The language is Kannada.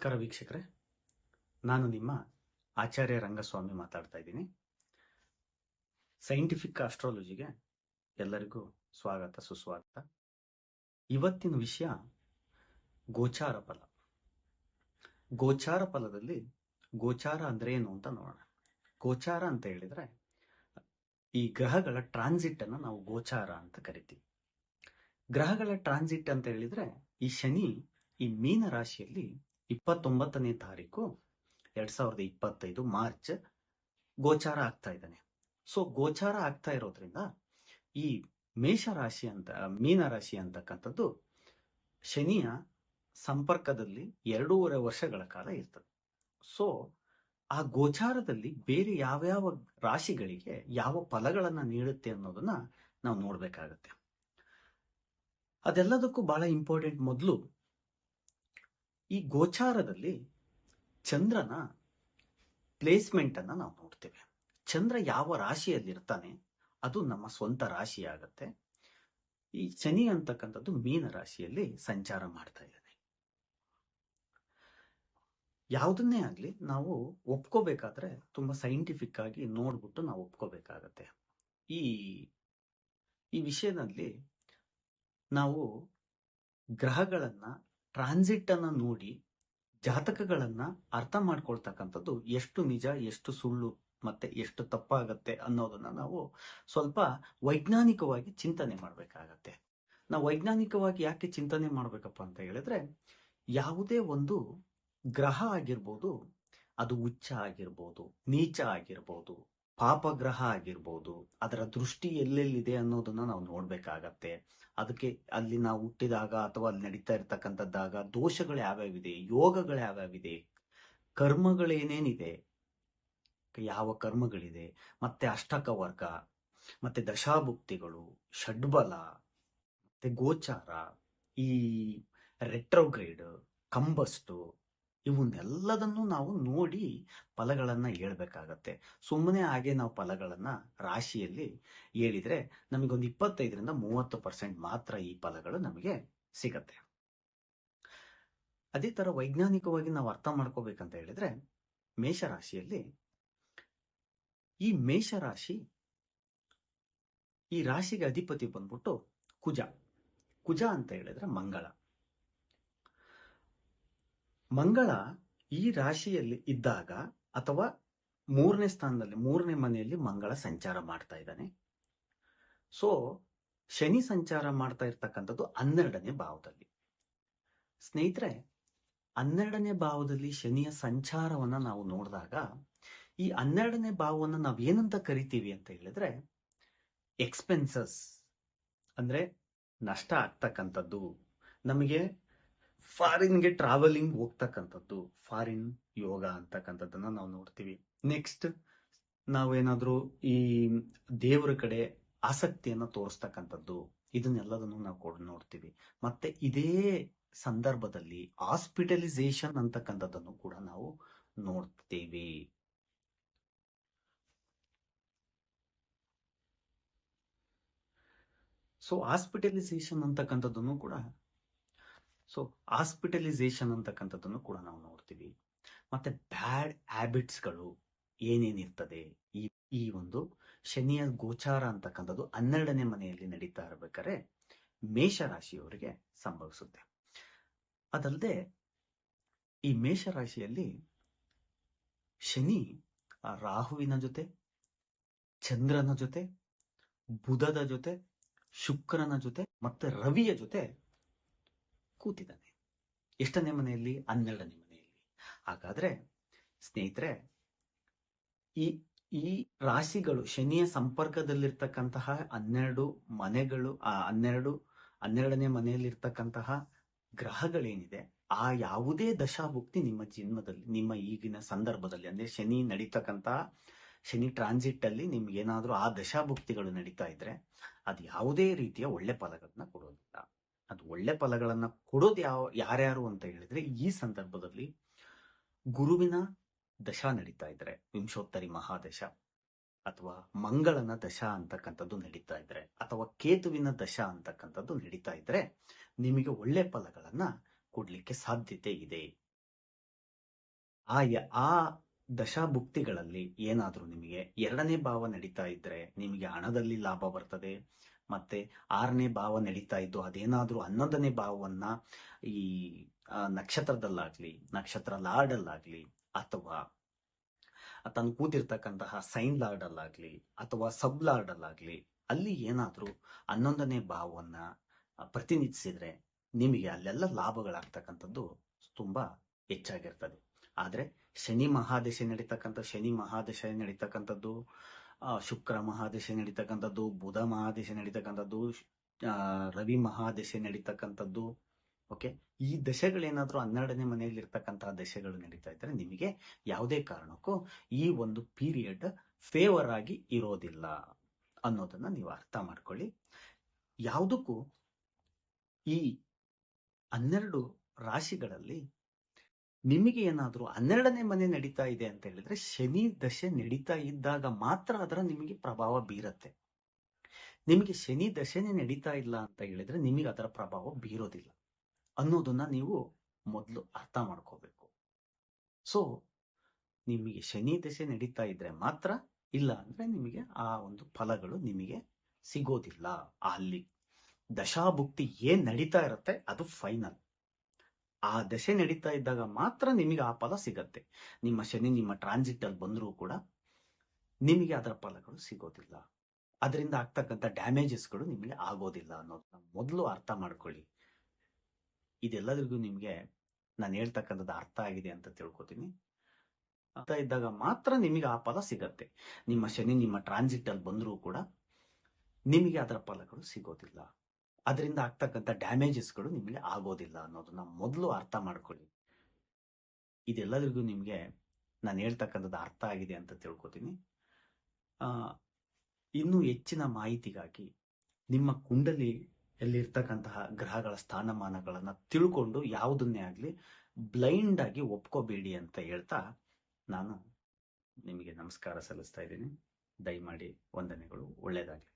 ನಮಸ್ಕಾರ ವೀಕ್ಷಕರೇ. ನಾನು ನಿಮ್ಮ ಆಚಾರ್ಯ ರಂಗಸ್ವಾಮಿ ಮಾತಾಡ್ತಾ ಇದ್ದೀನಿ. ಸೈಂಟಿಫಿಕ್ ಆಸ್ಟ್ರಾಲಜಿಗೆ ಎಲ್ಲರಿಗೂ ಸ್ವಾಗತ, ಸುಸ್ವಾಗತ. ಇವತ್ತಿನ ವಿಷಯ ಗೋಚಾರ ಫಲ. ಗೋಚಾರ ಫಲದಲ್ಲಿ ಗೋಚಾರ ಅಂದ್ರೆ ಏನು ಅಂತ ನೋಡೋಣ. ಗೋಚಾರ ಅಂತ ಹೇಳಿದ್ರೆ ಈ ಗ್ರಹಗಳ ಟ್ರಾನ್ಸಿಟ್ ಅನ್ನು ನಾವು ಗೋಚಾರ ಅಂತ ಕರಿತೀವಿ. ಗ್ರಹಗಳ ಟ್ರಾನ್ಸಿಟ್ ಅಂತ ಹೇಳಿದ್ರೆ ಈ ಶನಿ ಈ ಮೀನ ರಾಶಿಯಲ್ಲಿ ಇಪ್ಪತ್ತೊಂಬತ್ತನೇ ತಾರೀಕು ಎರಡ್ ಸಾವಿರದ ಇಪ್ಪತ್ತೈದು ಮಾರ್ಚ್ ಗೋಚಾರ ಆಗ್ತಾ ಇದ್ದಾನೆ. ಸೊ ಗೋಚಾರ ಆಗ್ತಾ ಇರೋದ್ರಿಂದ ಈ ಮೇಷ ರಾಶಿ ಅಂತ ಮೀನ ರಾಶಿ ಅಂತಕ್ಕಂಥದ್ದು ಶನಿಯ ಸಂಪರ್ಕದಲ್ಲಿ ಎರಡೂವರೆ ವರ್ಷಗಳ ಕಾಲ ಇರ್ತದೆ. ಸೊ ಆ ಗೋಚಾರದಲ್ಲಿ ಬೇರೆ ಯಾವ್ಯಾವ ರಾಶಿಗಳಿಗೆ ಯಾವ ಫಲಗಳನ್ನ ನೀಡುತ್ತೆ ಅನ್ನೋದನ್ನ ನಾವು ನೋಡ್ಬೇಕಾಗತ್ತೆ. ಅದೆಲ್ಲದಕ್ಕೂ ಬಹಳ ಇಂಪಾರ್ಟೆಂಟ್ ಮೊದಲು ಈ ಗೋಚಾರದಲ್ಲಿ ಚಂದ್ರನ ಪ್ಲೇಸ್ಮೆಂಟ್ ಅನ್ನ ನಾವು ನೋಡ್ತೇವೆ. ಚಂದ್ರ ಯಾವ ರಾಶಿಯಲ್ಲಿರ್ತಾನೆ, ಅದು ನಮ್ಮ ಸ್ವಂತ ರಾಶಿ ಆಗತ್ತೆ. ಈ ಶನಿ ಅಂತಕ್ಕಂಥದ್ದು ಮೀನ ರಾಶಿಯಲ್ಲಿ ಸಂಚಾರ ಮಾಡ್ತಾ ಇದ್ದಾನೆ. ಯಾವುದನ್ನೇ ಆಗ್ಲಿ ನಾವು ಒಪ್ಕೋಬೇಕಾದ್ರೆ ತುಂಬಾ ಸೈಂಟಿಫಿಕ್ ಆಗಿ ನೋಡ್ಬಿಟ್ಟು ನಾವು ಒಪ್ಕೋಬೇಕಾಗತ್ತೆ. ಈ ಈ ವಿಷಯದಲ್ಲಿ ನಾವು ಗ್ರಹಗಳನ್ನ ಟ್ರಾನ್ಸಿಟ್ ಅನ್ನ ನೋಡಿ ಜಾತಕಗಳನ್ನ ಅರ್ಥ ಮಾಡ್ಕೊಳ್ತಕ್ಕಂಥದ್ದು ಎಷ್ಟು ನಿಜ, ಎಷ್ಟು ಸುಳ್ಳು ಮತ್ತೆ ಎಷ್ಟು ತಪ್ಪಾಗತ್ತೆ ಅನ್ನೋದನ್ನ ನಾವು ಸ್ವಲ್ಪ ವೈಜ್ಞಾನಿಕವಾಗಿ ಚಿಂತನೆ ಮಾಡ್ಬೇಕಾಗತ್ತೆ. ನಾವು ವೈಜ್ಞಾನಿಕವಾಗಿ ಯಾಕೆ ಚಿಂತನೆ ಮಾಡ್ಬೇಕಪ್ಪ ಅಂತ ಹೇಳಿದ್ರೆ ಯಾವುದೇ ಒಂದು ಗ್ರಹ ಆಗಿರ್ಬೋದು, ಅದು ಉಚ್ಚ ಆಗಿರ್ಬೋದು, ನೀಚ ಆಗಿರ್ಬೋದು ಪಾಪಗ್ರಹ ಆಗಿರ್ಬೋದು, ಅದರ ದೃಷ್ಟಿ ಎಲ್ಲೆಲ್ಲಿದೆ ಅನ್ನೋದನ್ನ ನಾವು ನೋಡ್ಬೇಕಾಗತ್ತೆ. ಅದಕ್ಕೆ ಅಲ್ಲಿ ನಾವು ಹುಟ್ಟಿದಾಗ ಅಥವಾ ಅಲ್ಲಿ ನಡೀತಾ ಇರ್ತಕ್ಕಂಥದ್ದಾಗ ದೋಷಗಳು ಯಾವ್ಯಾವಿದೆ, ಯೋಗಗಳು ಯಾವ್ಯಾವಿದೆ, ಕರ್ಮಗಳೇನೇನಿದೆ, ಯಾವ ಕರ್ಮಗಳಿದೆ, ಮತ್ತೆ ಅಷ್ಟಕ ವರ್ಗ, ಮತ್ತೆ ದಶಾಭುಕ್ತಿಗಳು, ಷಡ್ಬಲ, ಮತ್ತೆ ಗೋಚಾರ, ಈ ರೆಟ್ರೋಗ್ರೇಡ್ ಕಂಬಸ್ಟು ಇವನ್ನೆಲ್ಲದನ್ನು ನಾವು ನೋಡಿ ಫಲಗಳನ್ನ ಹೇಳ್ಬೇಕಾಗತ್ತೆ. ಸುಮ್ಮನೆ ಹಾಗೆ ನಾವು ಫಲಗಳನ್ನ ರಾಶಿಯಲ್ಲಿ ಹೇಳಿದ್ರೆ ನಮಗೊಂದು ಇಪ್ಪತ್ತೈದರಿಂದ ಮೂವತ್ತು ಪರ್ಸೆಂಟ್ ಮಾತ್ರ ಈ ಫಲಗಳು ನಮಗೆ ಸಿಗತ್ತೆ. ಅದೇ ತರ ವೈಜ್ಞಾನಿಕವಾಗಿ ನಾವು ಅರ್ಥ ಮಾಡ್ಕೋಬೇಕಂತ ಹೇಳಿದ್ರೆ ಮೇಷರಾಶಿಯಲ್ಲಿ ಈ ಮೇಷರಾಶಿ ಈ ರಾಶಿಗೆ ಅಧಿಪತಿ ಬಂದ್ಬಿಟ್ಟು ಕುಜ. ಕುಜ ಅಂತ ಹೇಳಿದ್ರೆ ಮಂಗಳ. ಮಂಗಳ ಈ ರಾಶಿಯಲ್ಲಿ ಇದ್ದಾಗ ಅಥವಾ ಮೂರನೇ ಸ್ಥಾನದಲ್ಲಿ, ಮೂರನೇ ಮನೆಯಲ್ಲಿ ಮಂಗಳ ಸಂಚಾರ ಮಾಡ್ತಾ ಇದ್ದಾನೆ. ಸೊ ಶನಿ ಸಂಚಾರ ಮಾಡ್ತಾ ಇರ್ತಕ್ಕಂಥದ್ದು ಹನ್ನೆರಡನೇ ಭಾವದಲ್ಲಿ. ಸ್ನೇಹಿತರೆ, ಹನ್ನೆರಡನೇ ಭಾವದಲ್ಲಿ ಶನಿಯ ಸಂಚಾರವನ್ನ ನಾವು ನೋಡಿದಾಗ, ಈ ಹನ್ನೆರಡನೇ ಭಾವವನ್ನು ಏನಂತ ಕರಿತೀವಿ ಅಂತ ಹೇಳಿದ್ರೆ ಎಕ್ಸ್ಪೆನ್ಸಸ್ ಅಂದ್ರೆ ನಷ್ಟ ಆಗ್ತಕ್ಕಂಥದ್ದು. ನಮಗೆ ಫಾರಿನ್ಗೆ ಟ್ರಾವೆಲಿಂಗ್ ಹೋಗ್ತಕ್ಕಂಥದ್ದು ಫಾರಿನ್ ಯೋಗ ಅಂತಕ್ಕಂಥದ್ದನ್ನ ನಾವು ನೋಡ್ತೀವಿ. ನೆಕ್ಸ್ಟ್ ನಾವೇನಾದ್ರೂ ಈ ದೇವರ ಕಡೆ ಆಸಕ್ತಿಯನ್ನ ತೋರಿಸ್ತಕ್ಕಂಥದ್ದು, ಇದನ್ನೆಲ್ಲದನ್ನು ನಾವು ಕೂಡ ನೋಡ್ತೀವಿ. ಮತ್ತೆ ಇದೇ ಸಂದರ್ಭದಲ್ಲಿ ಹಾಸ್ಪಿಟಲೈಸೇಷನ್ ಅಂತಕ್ಕಂಥದ್ದನ್ನು ಕೂಡ ನಾವು ನೋಡ್ತೀವಿ. ಸೊ ಹಾಸ್ಪಿಟಲೈಸೇಷನ್ ಅಂತಕ್ಕಂಥದ್ದನ್ನು ಕೂಡ ಸೊ ಹಾಸ್ಪಿಟಲೈಸೇಷನ್ ಅಂತಕ್ಕಂಥದ್ದನ್ನು ಕೂಡ ನಾವು ನೋಡ್ತೀವಿ. ಮತ್ತೆ ಬ್ಯಾಡ್ ಹ್ಯಾಬಿಟ್ಸ್ಗಳು ಏನೇನಿರ್ತದೆ ಈ ಈ ಒಂದು ಶನಿಯ ಗೋಚಾರ ಅಂತಕ್ಕಂಥದ್ದು ಹನ್ನೆರಡನೇ ಮನೆಯಲ್ಲಿ ನಡೀತಾ ಇರಬೇಕಾದ್ರೆ ಮೇಷರಾಶಿಯವರಿಗೆ ಸಂಭವಿಸುತ್ತೆ. ಅದಲ್ಲದೆ ಈ ಮೇಷರಾಶಿಯಲ್ಲಿ ಶನಿ ರಾಹುವಿನ ಜೊತೆ, ಚಂದ್ರನ ಜೊತೆ, ಬುಧದ ಜೊತೆ, ಶುಕ್ರನ ಜೊತೆ ಮತ್ತೆ ರವಿಯ ಜೊತೆ ಕೂತಿದ್ದಾನೆ. ಎಷ್ಟನೇ ಮನೆಯಲ್ಲಿ? ಹನ್ನೆರಡನೇ ಮನೆಯಲ್ಲಿ. ಹಾಗಾದ್ರೆ ಸ್ನೇಹಿತರೆ, ಈ ಈ ರಾಶಿಗಳು ಶನಿಯ ಸಂಪರ್ಕದಲ್ಲಿರ್ತಕ್ಕಂತಹ ಹನ್ನೆರಡು ಮನೆಗಳು, ಆ ಹನ್ನೆರಡು, ಹನ್ನೆರಡನೇ ಮನೆಯಲ್ಲಿರ್ತಕ್ಕಂತಹ ಗ್ರಹಗಳೇನಿದೆ, ಆ ಯಾವುದೇ ದಶಾಭುಕ್ತಿ ನಿಮ್ಮ ಜನ್ಮದಲ್ಲಿ, ನಿಮ್ಮ ಈಗಿನ ಸಂದರ್ಭದಲ್ಲಿ, ಅಂದ್ರೆ ಶನಿ ನಡೀತಕ್ಕಂತಹ ಶನಿ ಟ್ರಾನ್ಸಿಟ್ ಅಲ್ಲಿ ನಿಮ್ಗೆ ಏನಾದ್ರೂ ಆ ದಶಾಭುಕ್ತಿಗಳು ನಡೀತಾ ಇದ್ರೆ ಅದು ಯಾವುದೇ ರೀತಿಯ ಒಳ್ಳೆ ಫಲಗಳನ್ನ ಕೊಡೋದಿಲ್ಲ. ಅದು ಒಳ್ಳೆ ಫಲಗಳನ್ನ ಕೊಡೋದು ಯಾವ, ಯಾರ್ಯಾರು ಅಂತ ಹೇಳಿದ್ರೆ ಈ ಸಂದರ್ಭದಲ್ಲಿ ಗುರುವಿನ ದಶಾ ನಡೀತಾ ಇದ್ರೆ, ವಿಂಶೋತ್ತರಿ ಮಹಾದಶ ಅಥವಾ ಮಂಗಳನ ದಶ ಅಂತಕ್ಕಂಥದ್ದು ನಡೀತಾ ಇದ್ರೆ, ಅಥವಾ ಕೇತುವಿನ ದಶ ಅಂತಕ್ಕಂಥದ್ದು ನಡೀತಾ ಇದ್ರೆ ನಿಮಗೆ ಒಳ್ಳೆ ಫಲಗಳನ್ನ ಕೊಡ್ಲಿಕ್ಕೆ ಸಾಧ್ಯತೆ ಇದೆ. ಆ ಆ ದಶಾಭುಕ್ತಿಗಳಲ್ಲಿ ಏನಾದ್ರೂ ನಿಮಗೆ ಎರಡನೇ ಭಾವ ನಡೀತಾ ಇದ್ರೆ ನಿಮಗೆ ಹಣದಲ್ಲಿ ಲಾಭ ಬರ್ತದೆ ಮತ್ತೆ ಆರನೇ ಭಾವ ನಡೀತಾ ಇದ್ದು ಅದೇನಾದ್ರೂ ಹನ್ನೊಂದನೇ ಭಾವವನ್ನ ಈ ನಕ್ಷತ್ರದಲ್ಲಾಗ್ಲಿ, ನಕ್ಷತ್ರ ಲಾರ್ಡ್ ಅಲ್ಲಾಗ್ಲಿ ಅಥವಾ ತನ್ನ ಕೂತಿರ್ತಕ್ಕಂತಹ ಸೈನ್ ಲಾರ್ಡ್ ಅಲ್ಲಾಗ್ಲಿ ಅಥವಾ ಸಬ್ ಲಾರ್ಡ್ ಅಲ್ಲಾಗ್ಲಿ ಅಲ್ಲಿ ಏನಾದ್ರೂ ಹನ್ನೊಂದನೇ ಭಾವವನ್ನ ಪ್ರತಿನಿಧಿಸಿದ್ರೆ ನಿಮಗೆ ಅಲ್ಲೆಲ್ಲ ಲಾಭಗಳಾಗ್ತಕ್ಕಂಥದ್ದು ತುಂಬಾ ಹೆಚ್ಚಾಗಿರ್ತದೆ. ಆದ್ರೆ ಶನಿ ಮಹಾದಶೆ ನಡೀತಕ್ಕಂಥ, ಶನಿ ಮಹಾದಶೆ ನಡೀತಕ್ಕಂಥದ್ದು ಶುಕ್ರ ಮಹಾದಶೆ ನಡೀತಕ್ಕಂಥದ್ದು, ಬುಧ ಮಹಾದಶೆ ನಡೀತಕ್ಕಂಥದ್ದು ರವಿ ಮಹಾದಶೆ ನಡೀತಕ್ಕಂಥದ್ದು, ಓಕೆ? ಈ ದಶೆಗಳೇನಾದರೂ ಹನ್ನೆರಡನೇ ಮನೆಯಲ್ಲಿ ಇರ್ತಕ್ಕಂತಹ ದಶೆಗಳು ನಡೀತಾ ಇದ್ರೆ ನಿಮಗೆ ಯಾವುದೇ ಕಾರಣಕ್ಕೂ ಈ ಒಂದು ಪೀರಿಯಡ್ ಫೇವರ್ ಆಗಿ ಇರೋದಿಲ್ಲ ಅನ್ನೋದನ್ನ ನೀವು ಅರ್ಥ ಮಾಡ್ಕೊಳ್ಳಿ. ಯಾವುದಕ್ಕೂ ಈ ಹನ್ನೆರಡು ರಾಶಿಗಳಲ್ಲಿ ನಿಮಗೆ ಏನಾದರೂ ಹನ್ನೆರಡನೇ ಮನೆ ನಡೀತಾ ಇದೆ ಅಂತ ಹೇಳಿದ್ರೆ ಶನಿ ದಶೆ ನಡೀತಾ ಇದ್ದಾಗ ಮಾತ್ರ ಅದರ ನಿಮಗೆ ಪ್ರಭಾವ ಬೀರತ್ತೆ. ನಿಮಗೆ ಶನಿ ದಶೆನೇ ನಡೀತಾ ಇಲ್ಲ ಅಂತ ಹೇಳಿದ್ರೆ ನಿಮಗೆ ಅದರ ಪ್ರಭಾವ ಬೀರೋದಿಲ್ಲ ಅನ್ನೋದನ್ನ ನೀವು ಮೊದಲು ಅರ್ಥ ಮಾಡ್ಕೋಬೇಕು. ಸೊ ನಿಮಗೆ ಶನಿ ದಶೆ ನಡೀತಾ ಇದ್ರೆ ಮಾತ್ರ ಇಲ್ಲ ಅಂದ್ರೆ ನಿಮಗೆ ಆ ಒಂದು ಫಲಗಳು ನಿಮಗೆ ಸಿಗೋದಿಲ್ಲ. ಅಲ್ಲಿ ದಶಾಭುಕ್ತಿ ಏನ್ ನಡೀತಾ ಇರುತ್ತೆ ಅದು ಫೈನಲ್ ಆ ದಶೆ ನಡೀತಾ ಇದ್ದಾಗ ಮಾತ್ರ ನಿಮಗೆ ಆ ಫಲ ಸಿಗತ್ತೆ. ನಿಮ್ಮ ಶನಿ, ನಿಮ್ಮ ಟ್ರಾನ್ಸಿಟ್ ಅಲ್ಲಿ ಬಂದರೂ ಕೂಡ ನಿಮಗೆ ಅದರ ಫಲಗಳು ಸಿಗೋದಿಲ್ಲ. ಅದರಿಂದ ಆಗ್ತಕ್ಕಂಥ ಡ್ಯಾಮೇಜಸ್ಗಳು ನಿಮಗೆ ಆಗೋದಿಲ್ಲ ಅನ್ನೋದನ್ನ ಮೊದಲು ಅರ್ಥ ಮಾಡ್ಕೊಳ್ಳಿ. ಇದೆಲ್ಲರಿಗೂ ನಿಮಗೆ ನಾನು ಹೇಳ್ತಕ್ಕಂಥದ್ದು ಅರ್ಥ ಆಗಿದೆ ಅಂತ ತಿಳ್ಕೊತೀನಿ. ಅರ್ಥ ಇದ್ದಾಗ ಮಾತ್ರ ನಿಮಗೆ ಆ ಫಲ ಸಿಗತ್ತೆ. ನಿಮ್ಮ ಶನಿ, ನಿಮ್ಮ ಟ್ರಾನ್ಸಿಟ್ ಅಲ್ಲಿ ಬಂದರೂ ಕೂಡ ನಿಮಗೆ ಅದರ ಫಲಗಳು ಸಿಗೋದಿಲ್ಲ. ಅದರಿಂದ ಆಗ್ತಕ್ಕಂಥ ಡ್ಯಾಮೇಜಸ್ಗಳು ನಿಮಗೆ ಆಗೋದಿಲ್ಲ ಅನ್ನೋದನ್ನ ಮೊದಲು ಅರ್ಥ ಮಾಡ್ಕೊಳ್ಳಿ. ಇದೆಲ್ಲರಿಗೂ ನಿಮಗೆ ನಾನು ಹೇಳ್ತಕ್ಕಂಥದ್ದು ಅರ್ಥ ಆಗಿದೆ ಅಂತ ತಿಳ್ಕೊತೀನಿ. ಇನ್ನೂ ಹೆಚ್ಚಿನ ಮಾಹಿತಿಗಾಗಿ ನಿಮ್ಮ ಕುಂಡಲಿ ಕುಂಡಲಿಯಲ್ಲಿರ್ತಕ್ಕಂತಹ ಗ್ರಹಗಳ ಸ್ಥಾನಮಾನಗಳನ್ನ ತಿಳ್ಕೊಂಡು ಯಾವುದನ್ನೇ ಆಗಲಿ ಬ್ಲೈಂಡ್ ಆಗಿ ಒಪ್ಕೋಬೇಡಿ ಅಂತ ಹೇಳ್ತಾ ನಾನು ನಿಮಗೆ ನಮಸ್ಕಾರ ಸಲ್ಲಿಸ್ತಾ ಇದ್ದೀನಿ. ದಯಮಾಡಿ ವಂದನೆಗಳು. ಒಳ್ಳೆಯದಾಗಲಿ